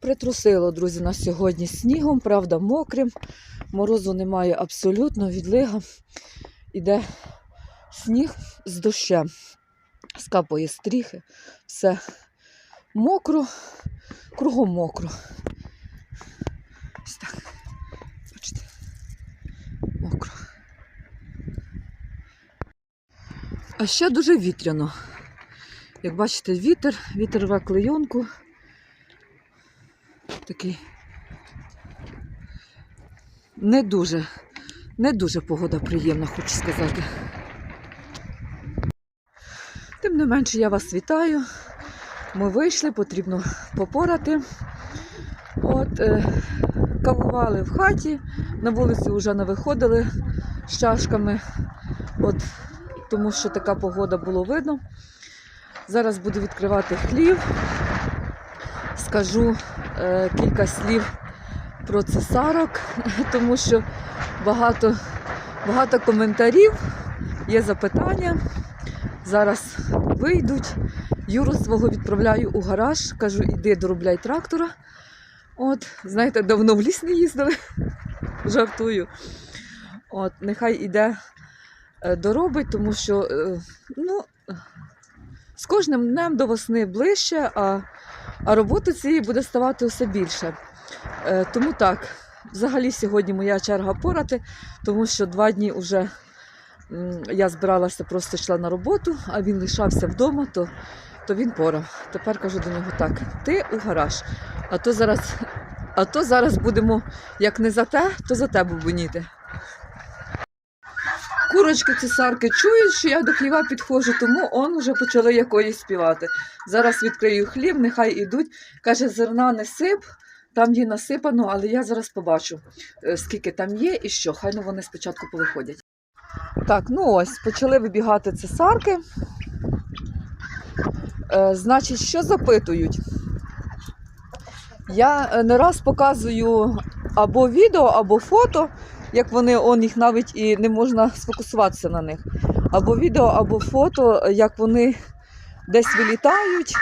Притрусило, друзі, нас сьогодні снігом, правда, мокрим. Морозу немає абсолютно, відлига. Іде сніг з дощем. Скапує стріхи, все мокро, кругом мокро. Ось так. Бачите, мокро. А ще дуже вітряно. Як бачите, вітер, вітер рве клейонку. Такий не дуже, не дуже погода приємна, хочу сказати. Тим не менше, я вас вітаю. Ми вийшли, потрібно попорати. От, е, кавували в хаті, на вулиці вже не виходили з чашками, от, тому що така погода було видно. Зараз буду відкривати хлів. Скажу кілька слів про цесарок, тому що багато, багато коментарів, є запитання. Зараз вийдуть. Юру свого відправляю у гараж, кажу, іди доробляй трактора. От, знаєте, давно в ліс не їздили. Жартую. От, нехай іде е, доробить, тому що е, ну, з кожним днем до весни ближче, а, а роботи цієї буде ставати все більше. Е, тому так, взагалі сьогодні моя черга порати, тому що два дні вже я збиралася, просто йшла на роботу, а він лишався вдома, то, то він порав. Тепер кажу до нього так: ти у гараж, а то зараз, а то зараз будемо як не за те, то за те бубоніти. Курочки цесарки чують, що я до хліва підходжу, тому он вже почали якоїсь співати. Зараз відкрию хліб, нехай ідуть. Каже, зерна не сип, там є насипано, але я зараз побачу, е, скільки там є і що. Хай ну вони спочатку повиходять. Так, ну ось, почали вибігати цесарки. Е, значить, що запитують? Я е, не раз показую або відео, або фото, як вони, он їх навіть і не можна сфокусуватися на них. Або відео, або фото, як вони десь вилітають,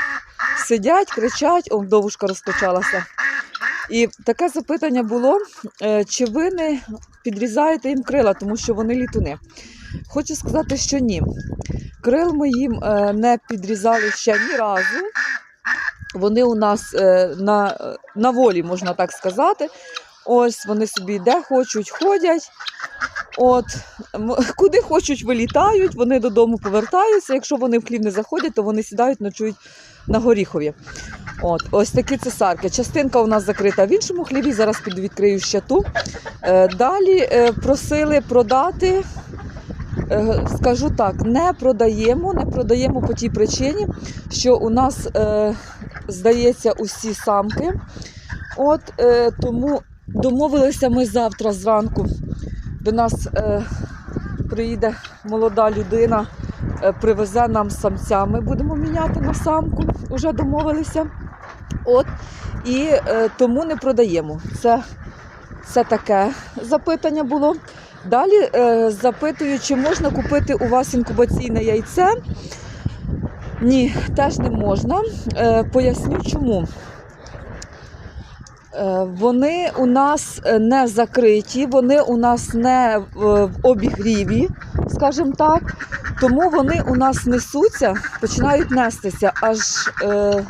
сидять, кричать, о, довушка розпочалася. І таке запитання було, е, чи ви не підрізаєте їм крила, тому що вони літуни. Хочу сказати, що ні. Крил ми їм е, не підрізали ще ні разу. Вони у нас е, на, на волі, можна так сказати. Ось вони собі де хочуть, ходять. От, куди хочуть, вилітають, вони додому повертаються. Якщо вони в хлів не заходять, то вони сідають, ночують на горіхові. От, ось такі цесарки. Частинка у нас закрита в іншому хліві. Зараз піду відкрию ще ту. Е, далі е, просили продати. Е, Скажу так, не продаємо, не продаємо по тій причині, що у нас, здається, усі самки. От тому домовилися ми завтра зранку. До нас е, приїде молода людина, е, привезе нам самця. Ми будемо міняти на самку, вже домовилися. От, і е, тому не продаємо. Це, це таке запитання було. Далі е, запитую, чи можна купити у вас інкубаційне яйце. Ні, теж не можна. Е, поясню чому. Е, Вони у нас е, не закриті, вони у нас не в в обігріві, скажімо так. Тому вони у нас несуться, починають нестися аж е,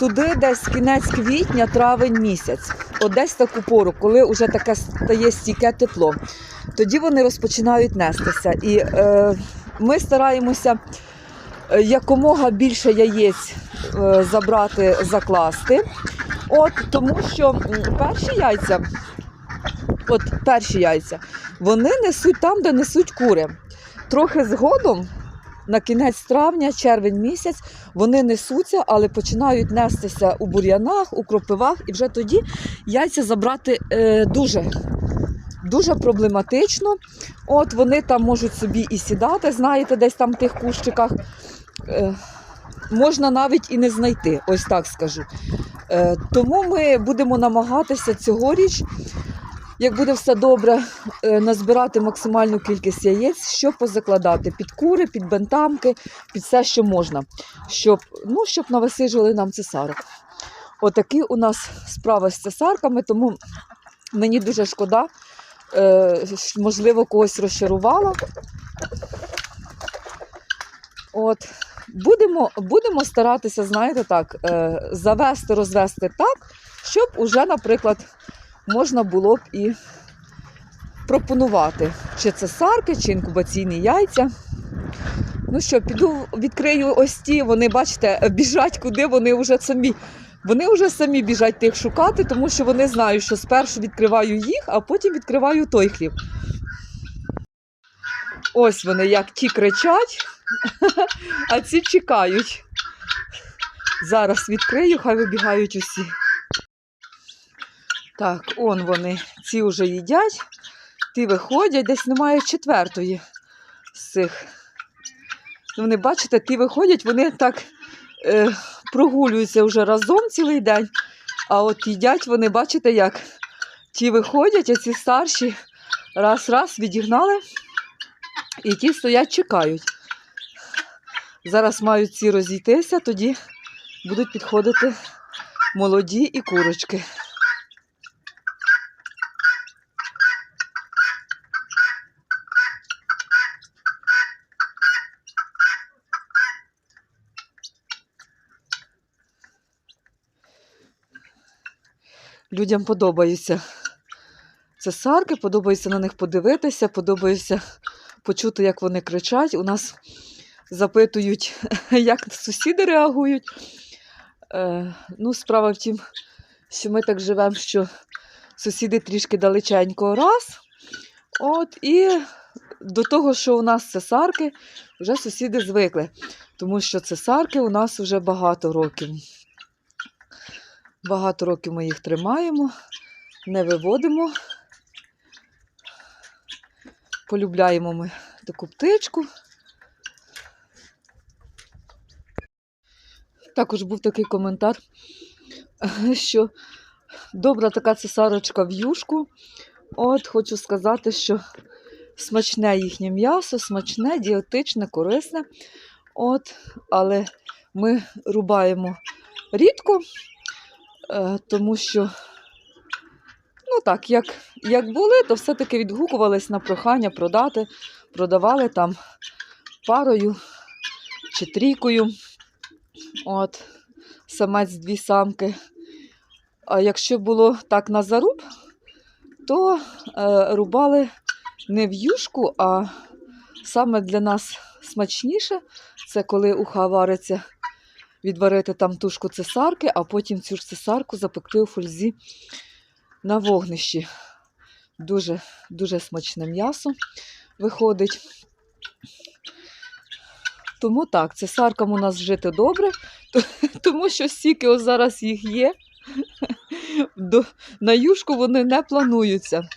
туди, десь кінець квітня, травень місяць. От десь таку пору, коли вже таке стає стійке тепло. Тоді вони розпочинають нестися. І е, ми стараємося е, якомога більше яєць е, забрати, закласти. От тому що перші яйця, от перші яйця, вони несуть там, де несуть кури. Трохи згодом, на кінець травня, червень місяць, вони несуться, але починають нестися у бур'янах, у кропивах, і вже тоді яйця забрати е, дуже. Дуже проблематично. От вони там можуть собі і сідати, знаєте, десь там в тих кущиках. Е, можна навіть і не знайти, ось так скажу. Е, тому ми будемо намагатися цьогоріч, як буде все добре, е, назбирати максимальну кількість яєць, щоб позакладати під кури, під бентамки, під все, що можна, щоб, ну, щоб нависижували нам цесарок. Отакі у нас справи з цесарками, тому мені дуже шкода, е, можливо, когось розчарувала. От. Будемо, будемо старатися, знаєте, так, е, завести, розвести так, щоб уже, наприклад, можна було б і пропонувати чи цесарки, чи інкубаційні яйця. Ну що, піду відкрию ось ті, вони, бачите, біжать, куди вони вже самі. Вони вже самі біжать тих шукати, тому що вони знають, що спершу відкриваю їх, а потім відкриваю той хліб. Ось вони, як ті кричать, а ці чекають. Зараз відкрию, хай вибігають усі. Так, он вони, ці вже їдять, ті виходять, десь немає четвертої з цих. Вони, бачите, ті виходять, вони так е, прогулюються вже разом цілий день. А от їдять вони, бачите, як ті виходять, а ці старші раз-раз відігнали, і ті стоять, чекають. Зараз мають ці розійтися, тоді будуть підходити молоді і курочки. Людям подобаються цесарки, подобається на них подивитися, подобається почути, як вони кричать. У нас запитують, як сусіди реагують. Е, ну, справа в тім, що ми так живемо, що сусіди трішки далеченько раз. От, і до того, що у нас цесарки, вже сусіди звикли, тому що цесарки у нас вже багато років. Багато років ми їх тримаємо, не виводимо. Полюбляємо ми таку птичку. Також був такий коментар, що добра така цесарочка в юшку. От хочу сказати, що смачне їхнє м'ясо, смачне, дієтичне, корисне. От, але ми рубаємо рідко, е, тому що, ну так, як, як були, то все-таки відгукувались на прохання продати, продавали там парою чи трійкою. От, самець дві самки. А якщо було так на заруб, то е, рубали не в юшку, а саме для нас смачніше це коли уха вариться, відварити там тушку цесарки, а потім цю ж цесарку запекти у фользі на вогнищі. Дуже, дуже смачне м'ясо виходить. Тому так, цесаркам у нас жити добре, тому що стільки ось зараз їх є. До, на юшку вони не плануються.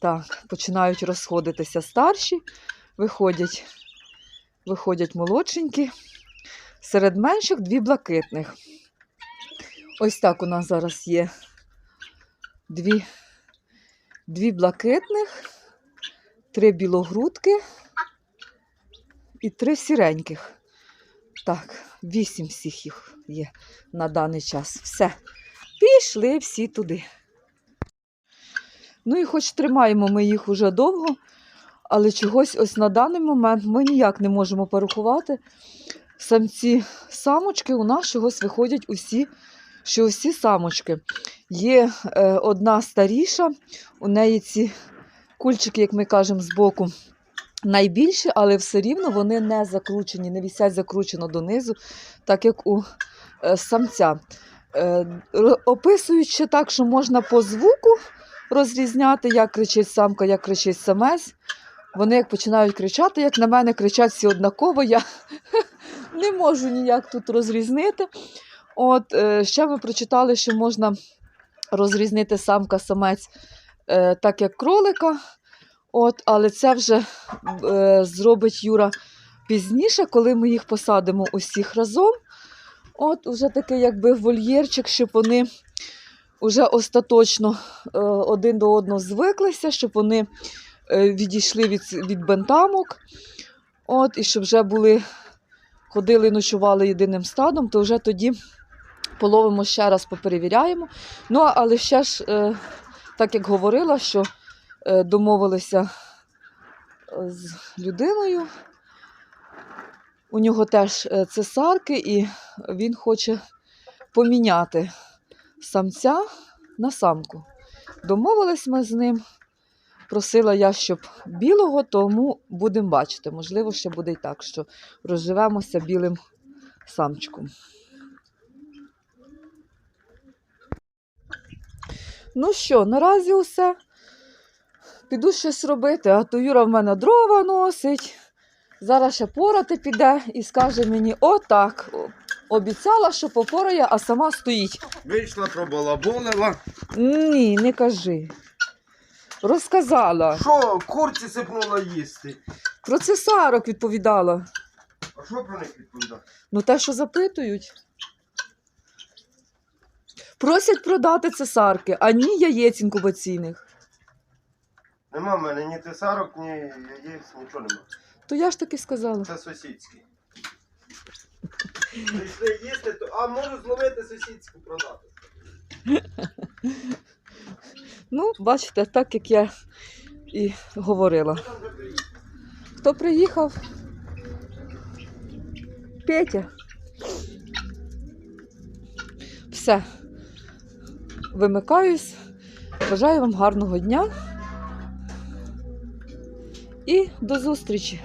Так, починають розходитися старші, виходять, виходять молодшенькі. Серед менших дві блакитних. Ось так у нас зараз є дві, дві блакитних, три білогрудки і три сіреньких. Так, вісім всіх їх є на даний час. Все. Пішли всі туди. Ну і хоч тримаємо ми їх уже довго, але чогось ось на даний момент ми ніяк не можемо порахувати. Самці самочки у нас чогось виходять усі, що усі самочки. Є е, одна старіша, у неї ці кульчики, як ми кажемо, збоку найбільші, але все рівно вони не закручені, не вісять закручено донизу, так як у е, самця. Е, описують ще так, що можна по звуку розрізняти, як кричить самка, як кричить самець. Вони як починають кричати, як на мене, кричать всі однаково. Я не можу ніяк тут розрізнити. От, е, ще ми прочитали, що можна розрізнити самка-самець е, так, як кролика. От, але це вже е, зробить Юра пізніше, коли ми їх посадимо усіх разом. От, уже такий якби вольєрчик, щоб вони вже остаточно один до одного звиклися, щоб вони відійшли від, від бентамок. От, і щоб вже були, ходили, ночували єдиним стадом, то вже тоді половимо ще раз, поперевіряємо. Ну, але ще ж, е, так як говорила, що е, домовилися е, з людиною. У нього теж цесарки, і він хоче поміняти самця на самку. Домовились ми з ним. Просила я, щоб білого, тому будемо бачити. Можливо, ще буде і так, що розживемося білим самчиком. Ну що, наразі усе. Піду щось робити, а то Юра в мене дрова носить. Зараз ще порати піде і скаже мені: отак. Обіцяла, що попорає, а сама стоїть. Вийшла, пробалаболила. Ні, не кажи. Розказала. Що, курці сипнула їсти? Про цесарок відповідала. А що про них відповідати? Ну, те, що запитують. Просять продати цесарки, а ні яєць інкубаційних. Нема в мене ні тесарок, ні яєць, нічого нема. То я ж таки сказала. Це сусідські. Прийшли їсти, то а можу зловити сусідську продати. Ну, бачите, так як я і говорила. Там вже приїхали. Хто приїхав? Петя. Все. Вимикаюсь. Бажаю вам гарного дня. І до зустрічі!